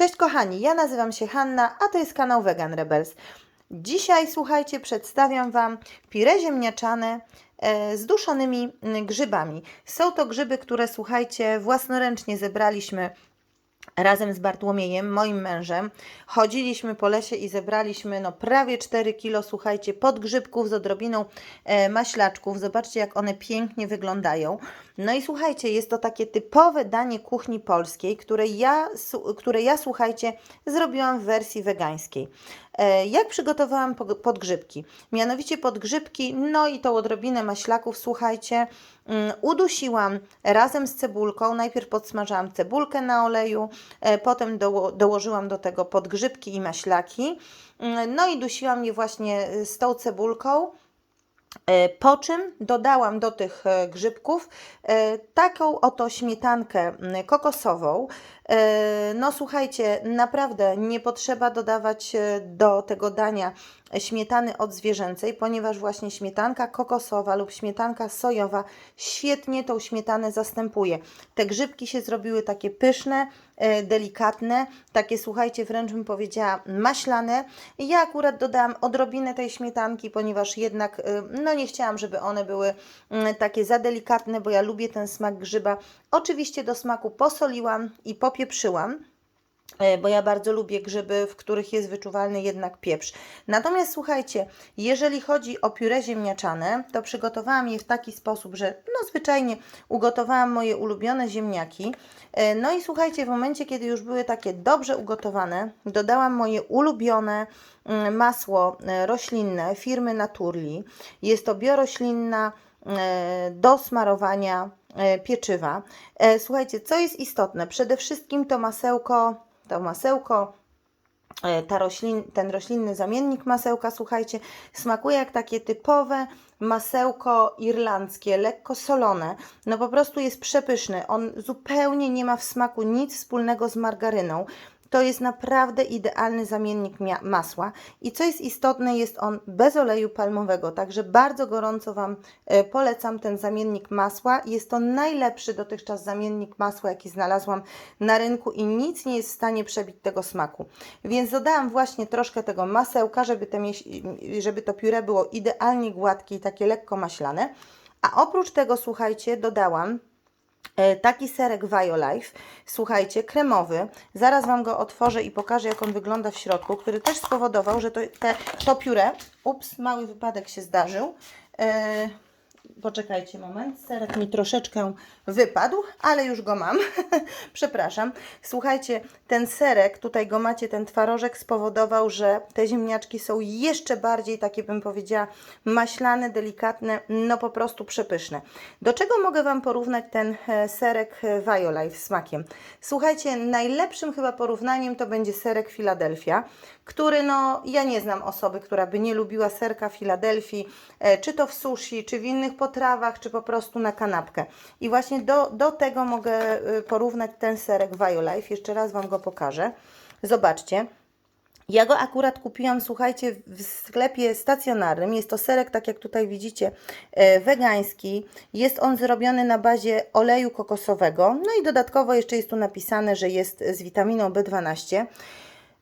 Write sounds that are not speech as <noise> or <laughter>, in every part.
Cześć kochani, ja nazywam się Hanna, a to jest kanał Vegan Rebels. Dzisiaj, słuchajcie, przedstawiam Wam pire ziemniaczane e, z duszonymi mm, grzybami. Są to grzyby, które, słuchajcie, własnoręcznie zebraliśmy razem z Bartłomiejem, moim mężem. Chodziliśmy po lesie i zebraliśmy no, prawie 4 kilo, słuchajcie, podgrzybków z odrobiną e, maślaczków. Zobaczcie, jak one pięknie wyglądają. No i słuchajcie, jest to takie typowe danie kuchni polskiej, które ja, które ja słuchajcie, zrobiłam w wersji wegańskiej. E, Jak przygotowałam podgrzybki? Mianowicie podgrzybki, no i tą odrobinę maślaków, słuchajcie, mm, udusiłam razem z cebulką. Najpierw podsmażałam cebulkę na oleju, potem doło- dołożyłam do tego podgrzybki i maślaki. Mm, No i dusiłam je właśnie e, z tą cebulką. E, Po czym dodałam do tych e, grzybków e, taką oto śmietankę m, kokosową. E, No słuchajcie, naprawdę nie potrzeba dodawać e, do tego dania śmietany odzwierzęcej, ponieważ właśnie śmietanka kokosowa lub śmietanka sojowa świetnie tą śmietanę zastępuje. Te grzybki się zrobiły takie pyszne, e, delikatne, takie słuchajcie, wręcz bym powiedziała maślane. Ja akurat dodałam odrobinę tej śmietanki, ponieważ jednak e, no nie chciałam, żeby one były mm, takie za delikatne, bo ja lubię ten smak grzyba. Oczywiście do smaku posoliłam i popieprzyłam. E, bo ja bardzo lubię grzyby, w których jest wyczuwalny jednak pieprz. Natomiast słuchajcie, jeżeli chodzi o pióre ziemniaczane, to przygotowałam je w taki sposób, że no zwyczajnie ugotowałam moje ulubione ziemniaki. E, No i słuchajcie, w momencie, kiedy już były takie dobrze ugotowane, dodałam moje ulubione mm, masło e, roślinne firmy Naturli. Jest to bioroślinna do smarowania pieczywa. Słuchajcie, co jest istotne? Przede wszystkim to masełko, to masełko, e, ta roślin, ten roślinny zamiennik masełka, słuchajcie, smakuje jak takie typowe masełko irlandzkie, lekko solone. No po prostu jest przepyszny. On zupełnie nie ma w smaku nic wspólnego z margaryną. To jest naprawdę idealny zamiennik masła. I co jest istotne, jest on bez oleju palmowego, także bardzo gorąco Wam e, polecam ten zamiennik masła. Jest to najlepszy dotychczas zamiennik masła, jaki znalazłam na rynku i nic nie jest w stanie przebić tego smaku. Więc dodałam właśnie troszkę tego masełka, żeby, te żeby to pióre było idealnie gładkie i takie lekko maślane. A oprócz tego, słuchajcie, dodałam taki serek Violife, słuchajcie, kremowy. Zaraz Wam go otworzę i pokażę, jak on wygląda w środku, który też spowodował, że to, te, to pióre, ups, mały wypadek się zdarzył. E, poczekajcie moment, serek mi troszeczkę wypadł, ale już go mam. <laughs> Przepraszam. Słuchajcie, ten serek, tutaj go macie, ten twarożek spowodował, że te ziemniaczki są jeszcze bardziej takie, bym powiedziała, maślane, delikatne, no po prostu przepyszne. Do czego mogę Wam porównać ten e, serek e, Violife smakiem? Słuchajcie, najlepszym chyba porównaniem to będzie serek Philadelphia, który no, ja nie znam osoby, która by nie lubiła serka Filadelfii, e, czy to w sushi, czy w innych potrawach, czy po prostu na kanapkę. I właśnie do, do tego mogę e, porównać ten serek Violife. Jeszcze raz Wam go pokażę. Zobaczcie. Ja go akurat kupiłam, słuchajcie, w sklepie stacjonarnym. Jest to serek, tak jak tutaj widzicie, e, wegański. Jest on zrobiony na bazie oleju kokosowego. No i dodatkowo jeszcze jest tu napisane, że jest z witaminą B12.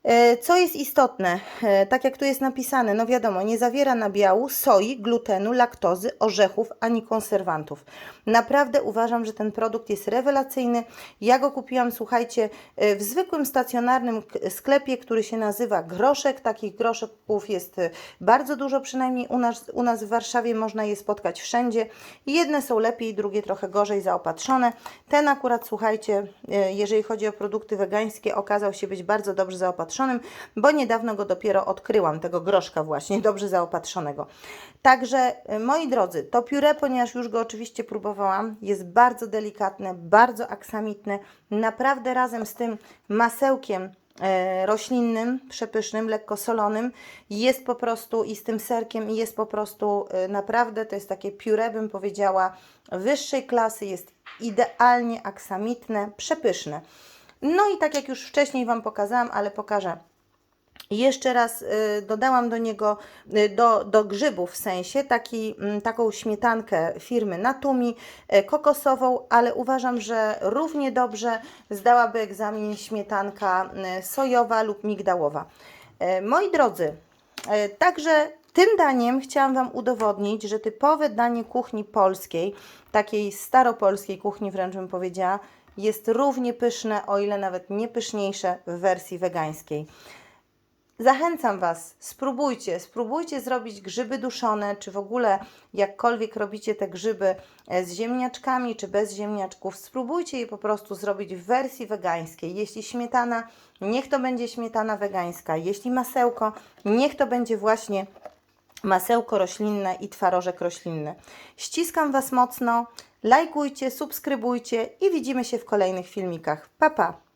E, Co jest istotne, e, tak jak tu jest napisane, no wiadomo, nie zawiera nabiału, soi, glutenu, laktozy, orzechów ani konserwantów. Naprawdę uważam, że ten produkt jest rewelacyjny. Ja go kupiłam, słuchajcie, e, w zwykłym stacjonarnym sklepie, który się nazywa Groszek. Takich groszeków jest bardzo dużo, przynajmniej u nas, u nas w Warszawie można je spotkać wszędzie. Jedne są lepiej, drugie trochę gorzej zaopatrzone. Ten akurat, słuchajcie, jeżeli chodzi o produkty wegańskie, okazał się być bardzo dobrze zaopatrzonym, bo niedawno go dopiero odkryłam, tego groszka właśnie, <laughs> dobrze zaopatrzonego. Także, e, moi drodzy, to pióre, ponieważ już go oczywiście próbowałam, jest bardzo delikatne, bardzo aksamitne. Naprawdę razem z tym masełkiem e, roślinnym, przepysznym, lekko solonym, jest po prostu i z tym serkiem jest po prostu e, naprawdę, to jest takie pióre, bym powiedziała, wyższej klasy, jest idealnie aksamitne, przepyszne. No i tak jak już wcześniej Wam pokazałam, ale pokażę jeszcze raz y, dodałam do niego, y, do, do grzybów w sensie, taki, mm, taką śmietankę firmy Natumi y, kokosową, ale uważam, że równie dobrze zdałaby egzamin śmietanka sojowa lub migdałowa. Moi drodzy, także tym daniem chciałam Wam udowodnić, że typowe danie kuchni polskiej, takiej staropolskiej kuchni wręcz bym powiedziała, jest równie pyszne, o ile nawet nie pyszniejsze w wersji wegańskiej. Zachęcam Was, spróbujcie, spróbujcie zrobić grzyby duszone, czy w ogóle jakkolwiek robicie te grzyby e, z ziemniaczkami, czy bez ziemniaczków, spróbujcie je po prostu zrobić w wersji wegańskiej. Jeśli śmietana, niech to będzie śmietana wegańska, jeśli masełko, niech to będzie właśnie masełko roślinne i twarożek roślinny. Ściskam Was mocno, lajkujcie, subskrybujcie i widzimy się w kolejnych filmikach. Pa, pa!